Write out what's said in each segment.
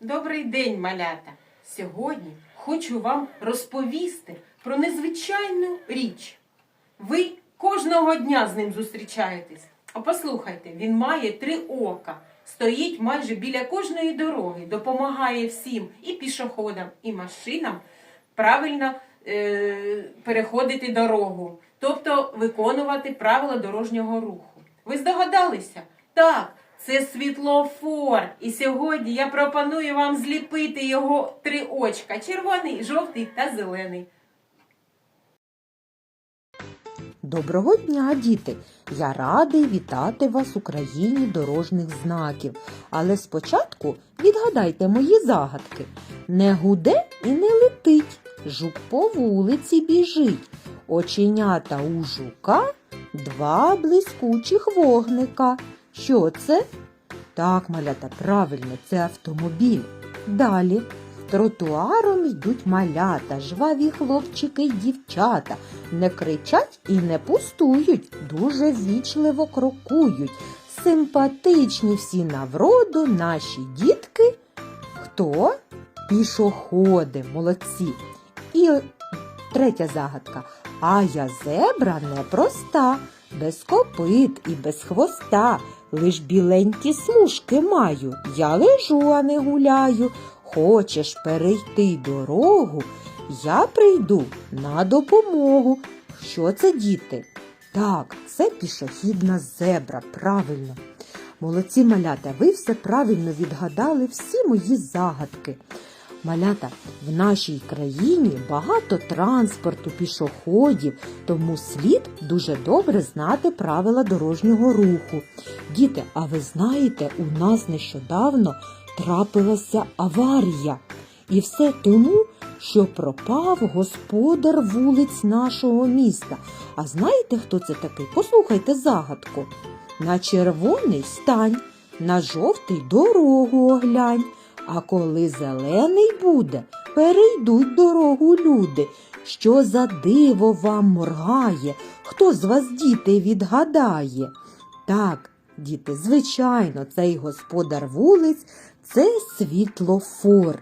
Добрий день, малята! Сьогодні хочу вам розповісти про незвичайну річ. Ви кожного дня з ним зустрічаєтесь. А послухайте, він має три ока, стоїть майже біля кожної дороги, допомагає всім і пішоходам, і машинам правильно е, переходити дорогу, тобто виконувати правила дорожнього руху. Ви здогадалися? Так, це світлофор. І сьогодні я пропоную вам зліпити його три очка: червоний, жовтий та зелений. Доброго дня, діти! Я радий вітати вас у країні дорожніх знаків. Але спочатку відгадайте мої загадки. Не гуде і не летить, жук по вулиці біжить. Оченята у жука, два блискучих вогника. Що це? Так, малята, правильно, це автомобіль. Далі. Тротуаром йдуть малята, жваві хлопчики й дівчата. Не кричать і не пустують, дуже вічливо крокують. Симпатичні всі на вроду наші дітки. Хто? Пішоходи, молодці. І третя загадка. А я зебра непроста, без копит і без хвоста. Лиш біленькі смужки маю. Я лежу, а не гуляю. Хочеш перейти дорогу, я прийду на допомогу. Що це, діти? Так, це пішохідна зебра, правильно. Молодці малята, ви все правильно відгадали всі мої загадки. Малята, в нашій країні багато транспорту, пішоходів, тому слід дуже добре знати правила дорожнього руху. Діти, а ви знаєте, у нас нещодавно трапилася аварія. І все тому, що пропав господар вулиць нашого міста. А знаєте, хто це такий? Послухайте загадку. На червоний стань, на жовтий дорогу оглянь. А коли зелений буде, перейдуть дорогу люди. Що за диво вам моргає? Хто з вас, діти, відгадає? Так, діти, звичайно, цей господар вулиць це світлофор.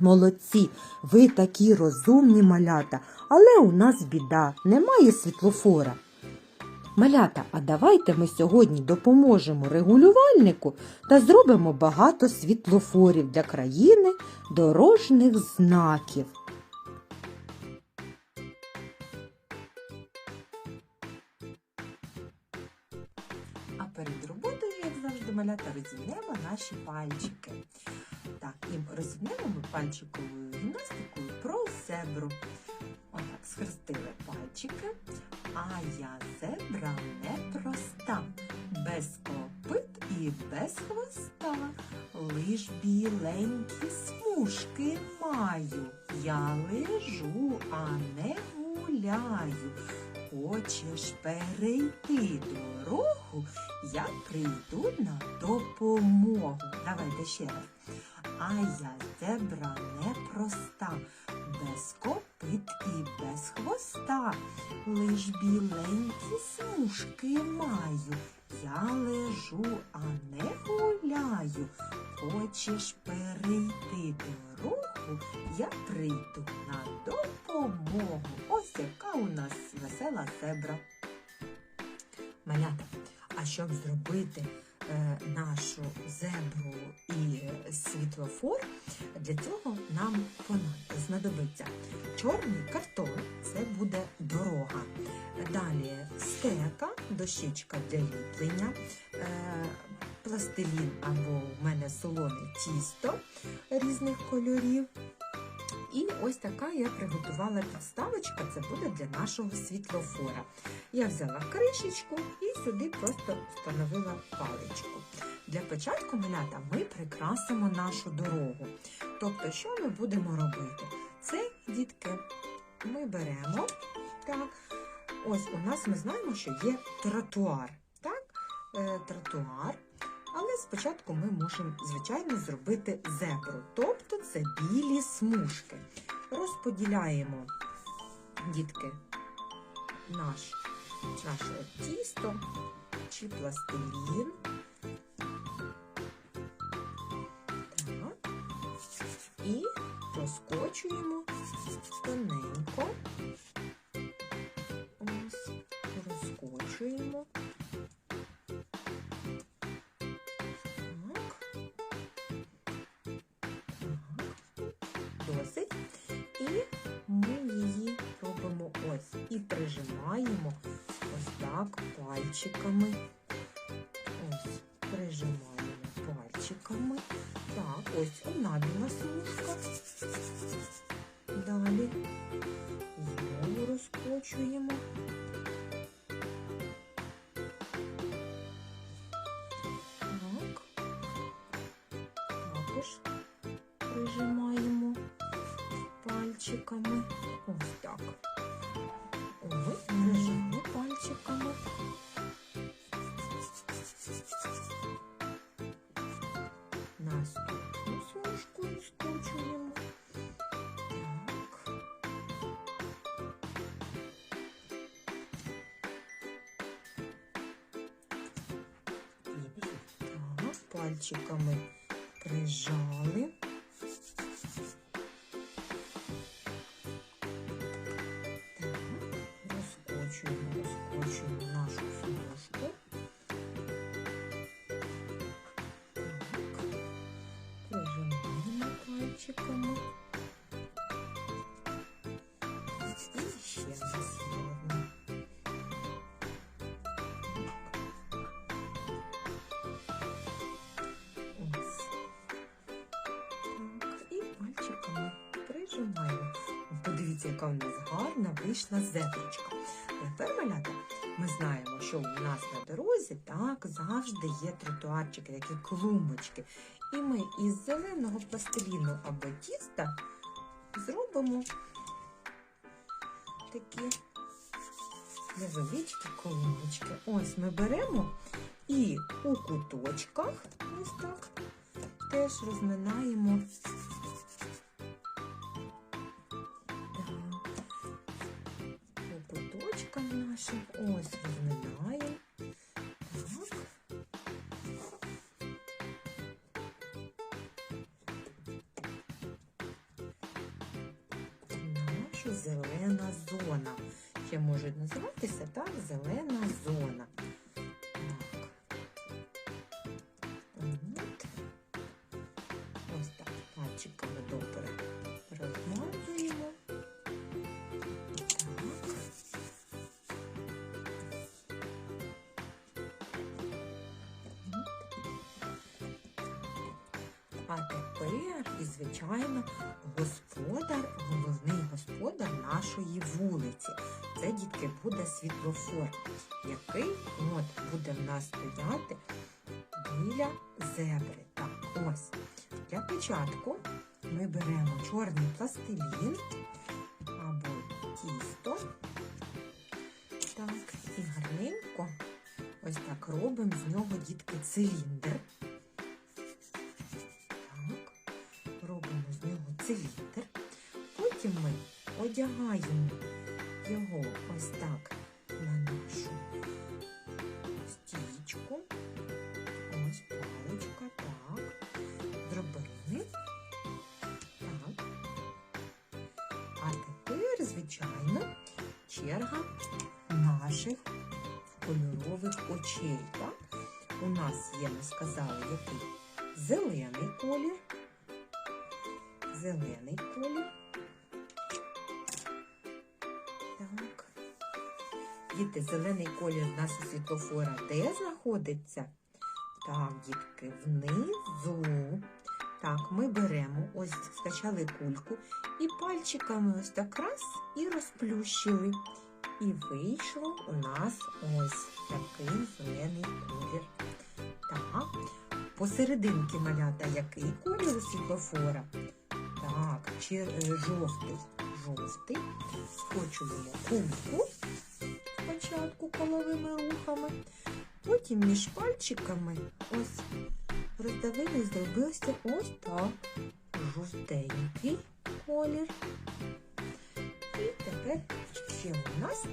Молодці, ви такі розумні малята, але у нас біда, немає світлофора. Малята, а давайте ми сьогодні допоможемо регулювальнику та зробимо багато світлофорів для країни дорожніх знаків. А перед роботою, як завжди, малята, розімнемо наші пальчики. Так, і розімнемо ми пальчиковою гімнастикою про зебру. Отак, схрестили пальчики. А я зебра непроста, без копит і без хвоста. Лиш біленькі смужки маю. Я лежу, а не гуляю. Хочеш перейти дорогу, я прийду на допомогу. Давайте ще раз. А я зебра непроста, без копит і без хвоста. Лиш біленькі смужки маю. Я лежу, а не гуляю. Хочеш перейти дорогу, я прийду на допомогу. Ось яка у нас весела зебра. Малята, а щоб зробити е, нашу зебру і світлофор, для цього нам пона- знадобиться чорний картон, це буде дорога. Далі стека, дощечка для ліплення, е, пластилін або в мене солоне тісто різних кольорів. Ось така я приготувала підставочка, це буде для нашого світлофора. Я взяла кришечку і сюди просто встановила паличку. Для початку малята ми прикрасимо нашу дорогу. Тобто, що ми будемо робити? Це, дітки, ми беремо так. Ось у нас ми знаємо, що є тротуар. Так? Е, тротуар. Але спочатку ми можемо, звичайно, зробити зебру. Тобто це білі смужки. Розподіляємо, дітки, наш, наше тісто чи пластилін. Так. і розкочуємо тоненько. Ось, розкочуємо. Так. Досить. Прижимаємо ось так пальчиками. Ось, прижимаємо пальчиками. Так, ось одна біла смужка. Далі знову розкочуємо. Так. Також прижимаємо пальчиками. Ось так. Пальчиками. Наступну смужку. Так. Так, пальчиками прижали. Яка у нас гарна вийшла зеброчка. Тепер, малята, ми знаємо, що у нас на дорозі так завжди є тротуарчики, такі клумбочки. І ми із зеленого пластиліну або тіста зробимо такі невеличкі колоночки. Ось ми беремо і у куточках ось так теж розминаємо. Нашим ось розминаємо. Наша зелена зона. Ще може називатися так, зелена зона. Так. От. Ось так пальчиками А тепер, і звичайно, господар, головний господар нашої вулиці. Це, дітки, буде світлофор, який от буде в нас стояти біля зебри. Так, ось. Для початку ми беремо чорний пластилін або тісто. Так, і гарненько ось так робимо з нього, дітки, циліндр. Одягаємо його ось так на нашу стічку. Ось паличка, так. Зробили. Так. А тепер, звичайно, черга наших кольорових очей. Так? У нас є, ми сказали, який зелений колір. Зелений колір. Діти, зелений колір у світлофора де знаходиться? Так, дітки, внизу. Так, ми беремо, ось скачали кульку і пальчиками ось так раз і розплющили. І вийшло у нас ось такий зелений колір. Так, посерединки малята який колір у світлофора? Так, е, жовтий. Жовтий. Скочуємо кульку спочатку коловими рухами. Потім між пальчиками ось роздавили і зробився ось так жовтенький колір. І тепер ще у нас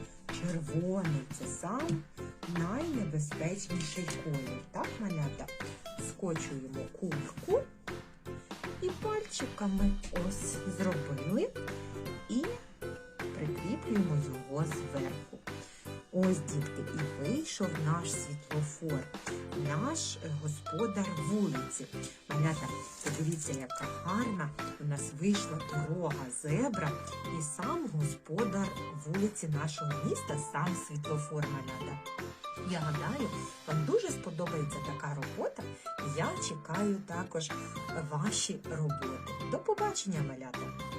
червоний. Це сам найнебезпечніший колір. Так, малята? Скочуємо кульку і пальчик. стовпчиками ось зробили Ось, дітки, і вийшов наш світлофор, наш е, господар вулиці. Малята, подивіться, яка гарна у нас вийшла дорога, зебра і сам господар вулиці нашого міста, сам світлофор малята. Я гадаю, вам дуже сподобається така робота. Я чекаю також ваші роботи. До побачення, малята!